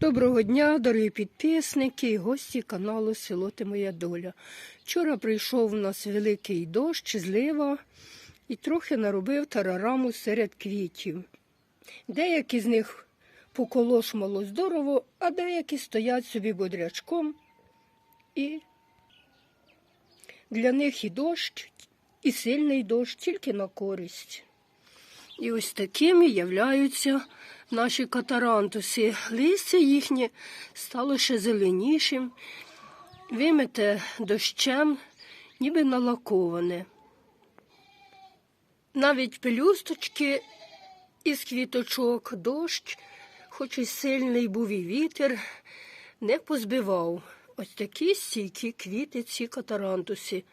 Доброго дня, дорогі підписники і гості каналу Село Ти Моя Доля. Вчора прийшов у нас великий дощ, злива і трохи наробив тарараму серед квітів. Деякі з них поколошмало здорово, а деякі стоять собі бодрячком. І для них і дощ, і сильний дощ тільки на користь. І ось такими являються наші катарантуси. Листя їхнє стало ще зеленішим, вимите дощем, ніби налаковане. Навіть пелюсточки із квіточок, дощ, хоч і сильний був і вітер, не позбивав. Ось такі стійкі квіти, ці катарантуси.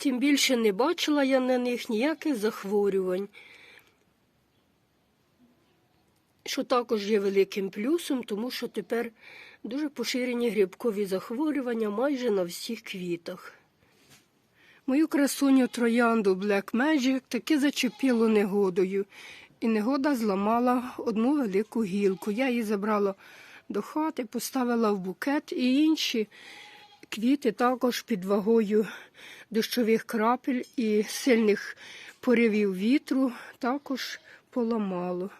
Тим більше не бачила я на них ніяких захворювань, що також є великим плюсом, тому що тепер дуже поширені грибкові захворювання майже на всіх квітах. Мою красуню троянду Black Magic таки зачепило негодою, і негода зламала одну велику гілку. Я її забрала до хати, поставила в букет і інші квіти також під вагою дощових крапель і сильних поривів вітру також поламало.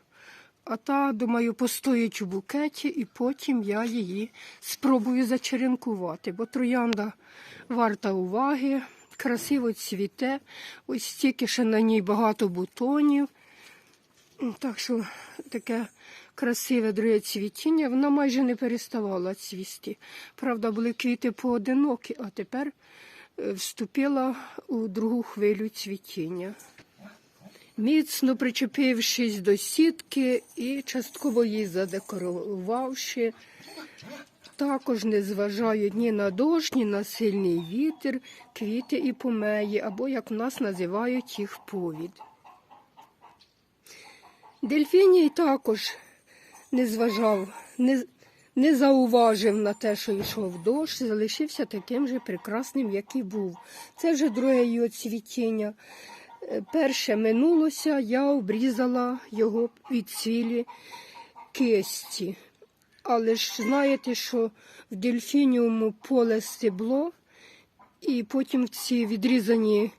А та, думаю, постоїть у букеті, і потім я її спробую зачеренкувати, бо троянда варта уваги, красиво цвіте, ось стільки ще на ній багато бутонів. Так що таке красиве друге цвітіння, вона майже не переставала цвісти. Правда, були квіти поодинокі, а тепер е, вступила у другу хвилю цвітіння. Міцно причепившись до сітки і частково її задекорувавши, також не зважають ні на дощ, ні на сильний вітер, квіти і помеї, або, як в нас називають їх повід. Дельфіній також не зважав, не, не зауважив на те, що йшов дощ, залишився таким же прекрасним, як і був. Це вже друге його цвітіння. Е, Перше минулося, я обрізала його від цвілі кисті. Але ж знаєте, що в дельфініуму поле стебло, і потім ці відрізані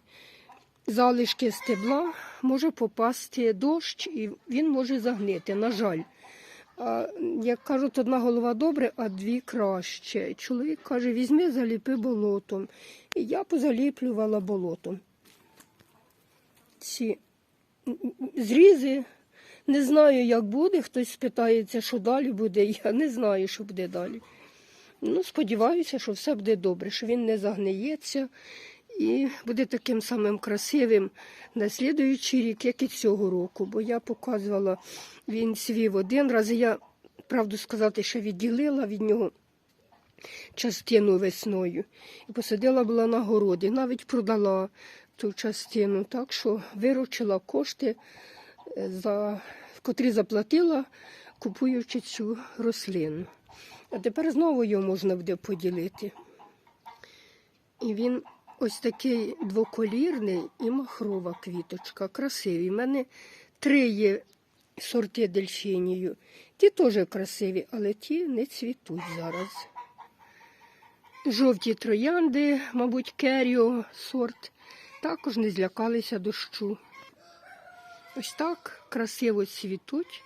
залишки стебла може попасти дощ і він може загнити, на жаль. Як кажуть, одна голова добре, а дві краще. Чоловік каже, візьми, заліпи болотом. І я позаліплювала болотом. Ці зрізи, не знаю, як буде. Хтось спитається, що далі буде. Я не знаю, що буде далі. Ну, сподіваюся, що все буде добре, що він не загниється і буде таким самим красивим на слідуючий рік, як і цього року. Бо я показувала, він свів один раз. Я, правду сказати, ще відділила від нього частину весною. І посадила була на городі, навіть продала ту частину. Так що виручила кошти, е, за, котрі заплатила, купуючи цю рослину. А тепер знову його можна буде поділити. І він ось такий двоколірний і махрова квіточка. Красивий. У мене три є сорти дельфінію. Ті теж красиві, але ті не цвітуть зараз. Жовті троянди, мабуть, керіо сорт, також не злякалися дощу. Ось так красиво цвітуть,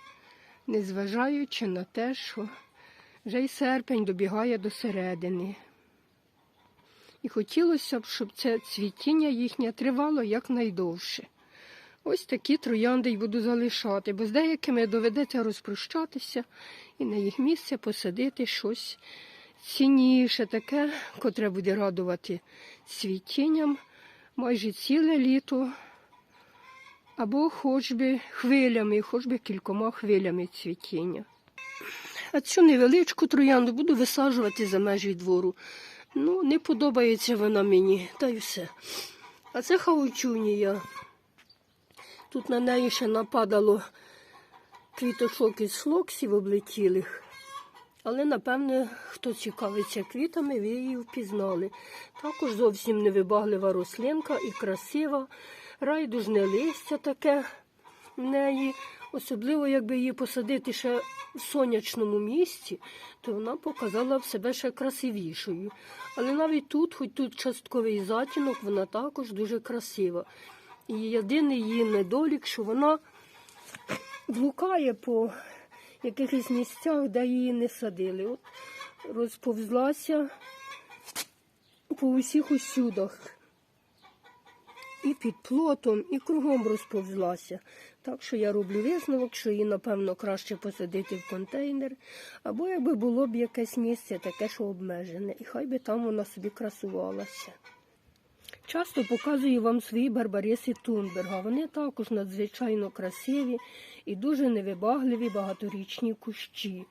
незважаючи на те, що вже й серпень добігає до середини. І хотілося б, щоб це цвітіння їхнє тривало якнайдовше. Ось такі троянди й буду залишати, бо з деякими доведеться розпрощатися і на їх місце посадити щось цінніше, таке, котре буде радувати цвітінням майже ціле літо, або хоч би хвилями, хоч би кількома хвилями цвітіння. А цю невеличку троянду буду висаджувати за межі двору. Ну, не подобається вона мені, та й все. А це хаучунія. Тут на неї ще нападало квіточок із флоксів облетілих. Але, напевне, хто цікавиться квітами, ви її впізнали. Також зовсім невибаглива рослинка і красива, райдужне листя таке в неї. Особливо, якби її посадити ще в сонячному місці, то вона показала б себе ще красивішою. Але навіть тут, хоч тут частковий затінок, вона також дуже красива. І єдиний її недолік, що вона блукає по якихось місцях, де її не садили. От розповзлася по усіх усюдах. І під плотом, і кругом розповзлася. Так що я роблю висновок, що її, напевно, краще посадити в контейнер, або якби було б якесь місце таке, що обмежене, і хай би там вона собі красувалася. Часто показую вам свої барбариси Тунберга. Вони також надзвичайно красиві і дуже невибагливі багаторічні кущі.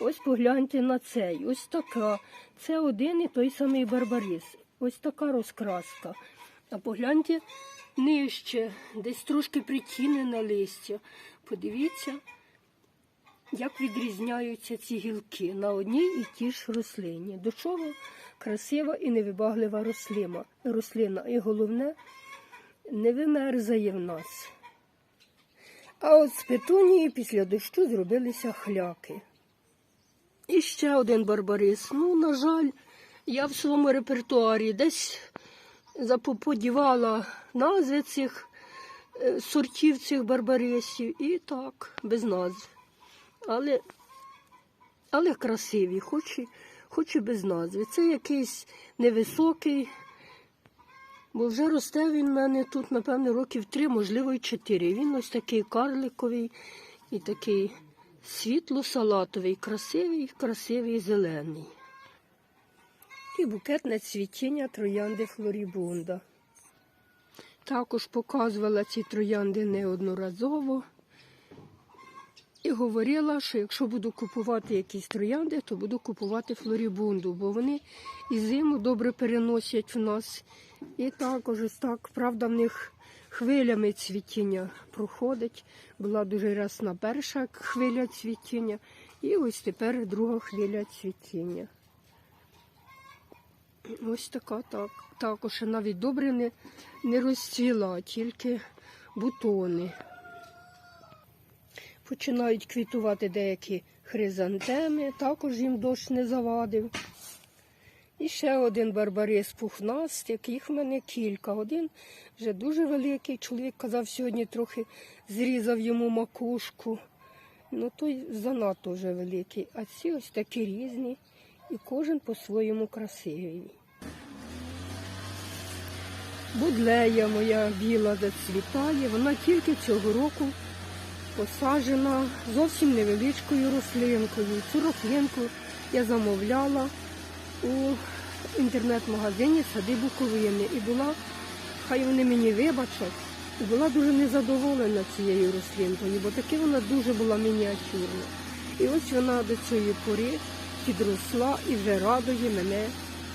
Ось погляньте на цей, ось така. Це один і той самий барбарис. Ось така розкраска. А погляньте нижче, десь трошки притінене листя. Подивіться, як відрізняються ці гілки на одній і тій ж рослині. До чого красива і невибаглива рослина. рослина. І головне, не вимерзає в нас. А от з петунії після дощу зробилися хляки. І ще один барбарис. Ну, на жаль, я в своєму репертуарі десь заподівала назви цих е, сортів цих барбарисів і так, без назв. Але, але красиві, хоч і, хоч і без назви. Це якийсь невисокий, бо вже росте він в мене тут, напевно, років три, можливо, і чотири. Він ось такий карликовий і такий світло-салатовий, красивий, красивий зелений. І букетне цвітіння троянди Флорібунда. Також показувала ці троянди неодноразово і говорила, що якщо буду купувати якісь троянди, то буду купувати флорібунду, бо вони і зиму добре переносять в нас. І також ось так, правда, в них хвилями цвітіння проходить. Була дуже рясна перша хвиля цвітіння, і ось тепер друга хвиля цвітіння. Ось така так. Також навіть добре не, не розцвіла, тільки бутони. Починають квітувати деякі хризантеми, також їм дощ не завадив. І ще один барбарис пухнастик, їх в мене кілька. Один вже дуже великий. Чоловік казав, сьогодні трохи зрізав йому макушку. Ну той занадто вже великий. А ці ось такі різні, і кожен по-своєму красивий. Будлея моя біла зацвітає, вона тільки цього року посаджена зовсім невеличкою рослинкою. Цю рослинку я замовляла у інтернет-магазині Сади Буковини. І була, хай вони мені вибачать, і була дуже незадоволена цією рослинкою, бо таки вона дуже була мініатюрна. І ось вона до цієї пори підросла і вже радує мене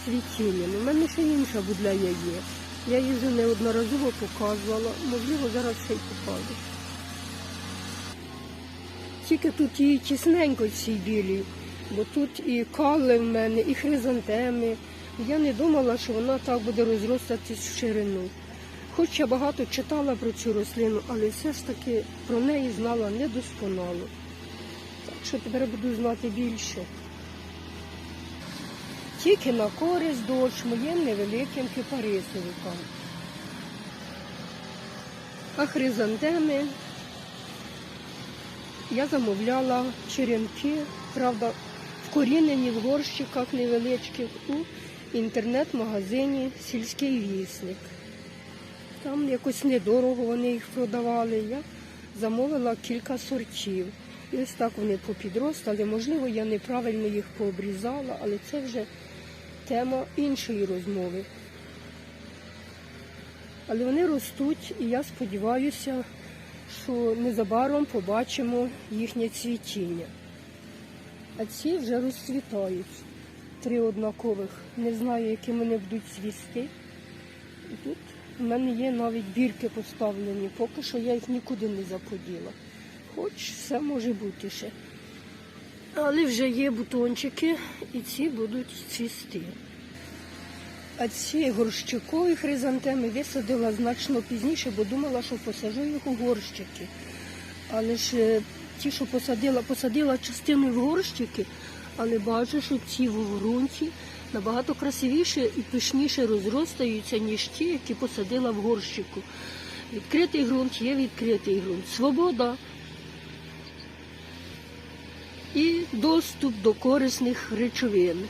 цвітінням. У мене ще інша будлея є. Я вже неодноразово показувала, можливо, зараз ще й покажу. Тільки тут її тісненько цій білій, бо тут і калли в мене, і хризантеми. Я не думала, що вона так буде розростатись в ширину. Хоч я багато читала про цю рослину, але все ж таки про неї знала недосконало. Так що тепер буду знати більше. Тільки на користь дощ моїм невеликим кипарисовикам. А хризантеми я замовляла черенки, правда, вкорінені в горщиках невеличких у інтернет-магазині Сільський вісник. Там якось недорого вони їх продавали. Я замовила кілька сортів. І ось так вони попідростали. Можливо, я неправильно їх пообрізала, але це вже тема іншої розмови. Але вони ростуть, і я сподіваюся, що незабаром побачимо їхнє цвітіння. А ці вже розцвітають. Три однакових. Не знаю, які вони будуть цвісти. І тут в мене є навіть бірки поставлені, поки що я їх нікуди не заподіла. Хоч все може бути ще. Але вже є бутончики і ці будуть цвісти. А ці горщикові хризантеми висадила значно пізніше, бо думала, що посажу їх у горщики. Але ж е, ті, що посадила, посадила частину в горщики, але бачу, що ці в ґрунті набагато красивіше і пишніше розростаються, ніж ті, які посадила в горщику. Відкритий ґрунт є відкритий ґрунт. Свобода і доступ до корисних речовин.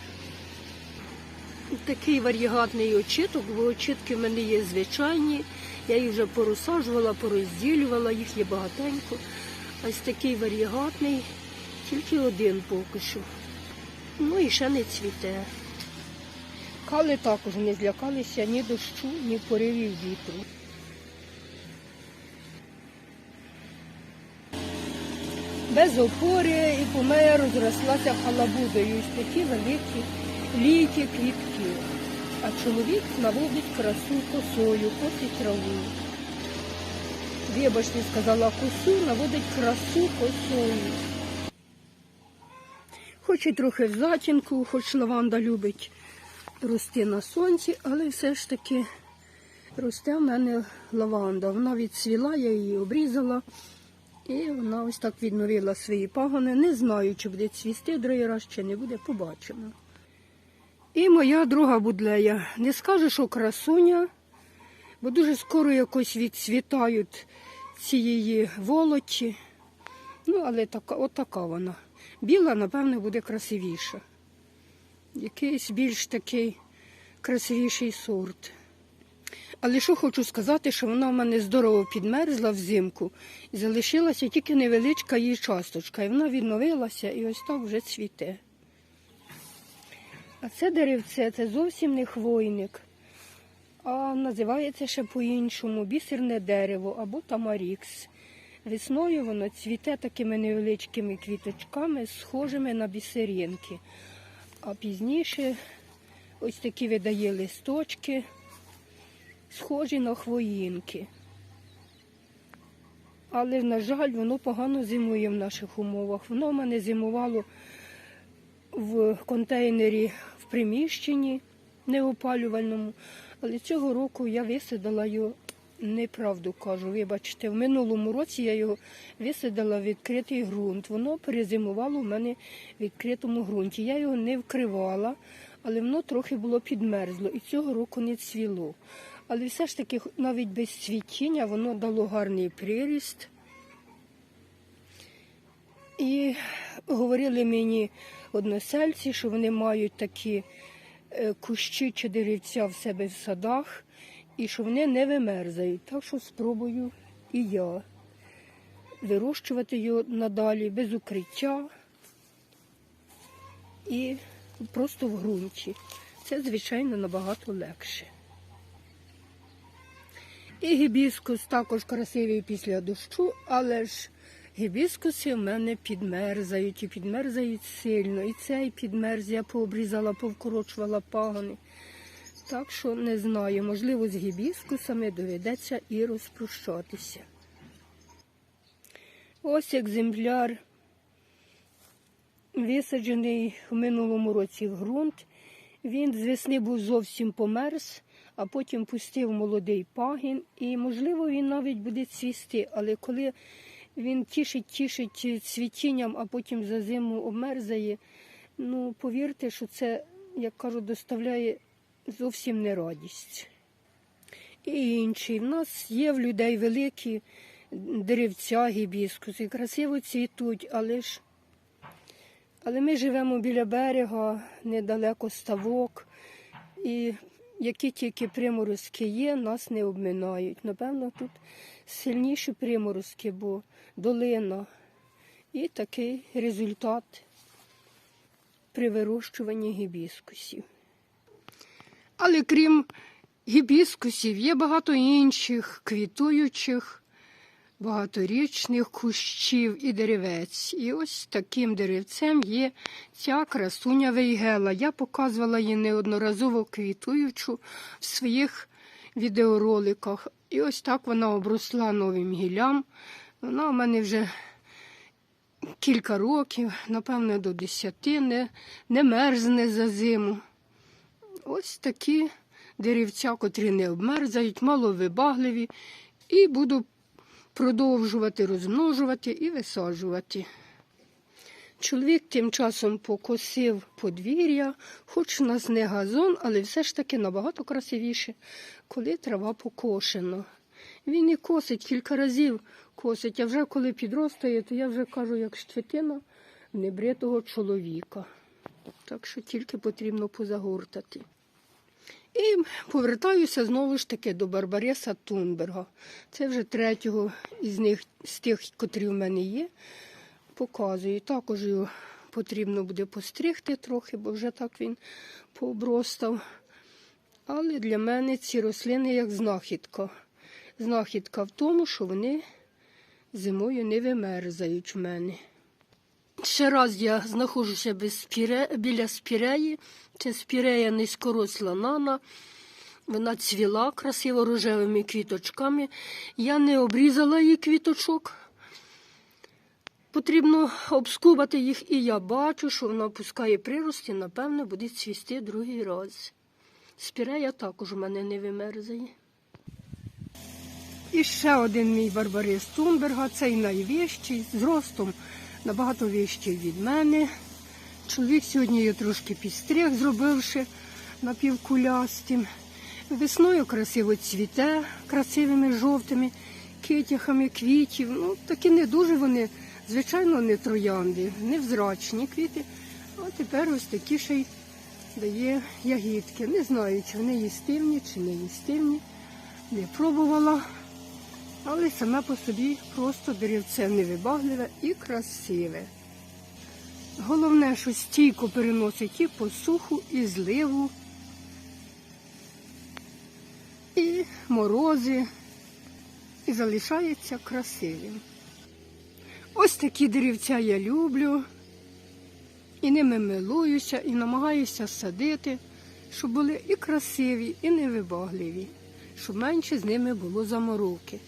Такий варігатний очиток, бо очитки в мене є звичайні. Я їх вже порозсаджувала, порозділювала, їх є багатенько. Ось такий варігатний, тільки один поки що. Ну і ще не цвіте. Кали також не злякалися ні дощу, ні поривів вітру. Без опори і мене розрослася халабудою. Ось такі великі літі квітки. А чоловік наводить красу косою, косить траву. Вибачте, сказала косу, наводить красу косою. Хоч і трохи затінку, хоч лаванда любить рости на сонці, але все ж таки росте в мене лаванда. Вона відцвіла, я її обрізала. І вона ось так відновила свої пагони. Не знаю, чи буде цвісти другий раз, чи не буде, побачимо. І моя друга будлея. Не скажу, що красуня, бо дуже скоро якось відцвітають ці її волочі. Ну, але така, отака вона. Біла, напевно, буде красивіша. Якийсь більш такий красивіший сорт. Але що хочу сказати, що вона в мене здорово підмерзла взимку і залишилася тільки невеличка її часточка. І вона відновилася і ось так вже цвіте. А це деревце це зовсім не хвойник, а називається ще по-іншому бісерне дерево або тамарікс. Весною воно цвіте такими невеличкими квіточками, схожими на бісеринки. А пізніше ось такі видає листочки, схожі на хвоїнки. Але, на жаль, воно погано зимує в наших умовах. Воно в мене зимувало в контейнері в приміщенні неопалювальному. Але цього року я висадила його, неправду кажу, вибачте, в минулому році я його висадила в відкритий ґрунт. Воно перезимувало в мене в відкритому ґрунті. Я його не вкривала, але воно трохи було підмерзло і цього року не цвіло. Але все ж таки, навіть без цвітіння, воно дало гарний приріст. І говорили мені односельці, що вони мають такі е, кущі чи деревця в себе в садах, і що вони не вимерзають. Так що спробую і я вирощувати його надалі без укриття і просто в ґрунті. Це, звичайно, набагато легше. І гібіскус також красивий після дощу, але ж гібіскуси в мене підмерзають і підмерзають сильно. І цей підмерз я пообрізала, повкорочувала пагони. Так що не знаю, можливо, з гібіскусами доведеться і розпрощатися. Ось екземпляр висаджений в минулому році в ґрунт. Він з весни був зовсім померз, а потім пустив молодий пагін, і, можливо, він навіть буде цвісти, але коли він тішить, тішить цвітінням, а потім за зиму обмерзає, ну, повірте, що це, як кажуть, доставляє зовсім не радість. І інший. В нас є в людей великі деревця, гібіскуси, красиво цвітуть, але ж але ми живемо біля берега, недалеко ставок, і які тільки приморозки є, нас не обминають. Напевно, тут сильніші приморозки, бо долина. І такий результат при вирощуванні гібіскусів. Але крім гібіскусів, є багато інших квітуючих багаторічних кущів і деревець. І ось таким деревцем є ця красуня вейгела. Я показувала її неодноразово квітуючу в своїх відеороликах. І ось так вона обросла новим гіллям. Вона у мене вже кілька років, напевно, до десяти, не, не мерзне за зиму. Ось такі деревця, котрі не обмерзають, маловибагливі. І буду продовжувати розмножувати і висаджувати. Чоловік тим часом покосив подвір'я, хоч у нас не газон, але все ж таки набагато красивіше, коли трава покошена. Він і косить кілька разів косить, а вже коли підростає, то я вже кажу, як щетина небритого чоловіка. Так що тільки потрібно позагортати. І повертаюся знову ж таки до Барбареса Тунберга. Це вже третього із них, з тих, котрі в мене є. Показую. Також його потрібно буде постригти трохи, бо вже так він пообростав. Але для мене ці рослини як знахідка. Знахідка в тому, що вони зимою не вимерзають в мене. Ще раз я знаходжуся біля спіреї. Це спірея низькоросла нана. Вона цвіла красиво рожевими квіточками. Я не обрізала її квіточок. Потрібно обскубати їх, і я бачу, що вона пускає прирости, напевно, буде цвісти другий раз. Спірея також у мене не вимерзає. І ще один мій барбарис Тунберга, цей найвищий, з ростом набагато вищий від мене. Чоловік сьогодні її трошки підстриг, зробивши напівкулястим. Весною красиво цвіте, красивими жовтими китяхами квітів. Ну, такі не дуже вони, звичайно, не троянди, невзрачні квіти. А тепер ось такі ще й дає ягідки. Не знаю, чи вони їстивні, чи не їстивні. Не пробувала. Але саме по собі просто деревце невибагливе і красиве. Головне, що стійко переносить і посуху, і зливу, і морози, і залишається красивим. Ось такі деревця я люблю, і ними милуюся, і намагаюся садити, щоб були і красиві, і невибагливі, щоб менше з ними було замороки.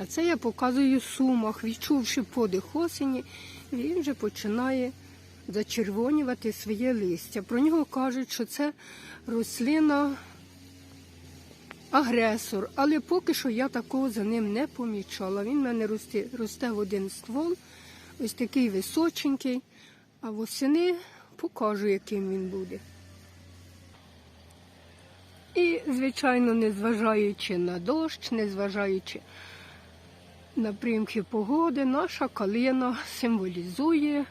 А це я показую сумах, відчувши подих осені, він вже починає зачервонювати своє листя. Про нього кажуть, що це рослина агресор, але поки що я такого за ним не помічала. Він в мене росте, росте в один ствол, ось такий височенький, а восени покажу, яким він буде. І, звичайно, незважаючи на дощ, незважаючи на примхи погоди, наша калина символізує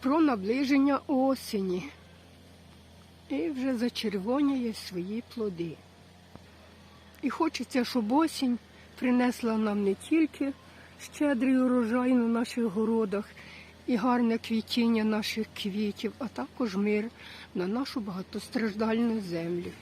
про наближення осені і вже зачервонює свої плоди. І хочеться, щоб осінь принесла нам не тільки щедрий урожай на наших городах і гарне квітіння наших квітів, а також мир на нашу багатостраждальну землю.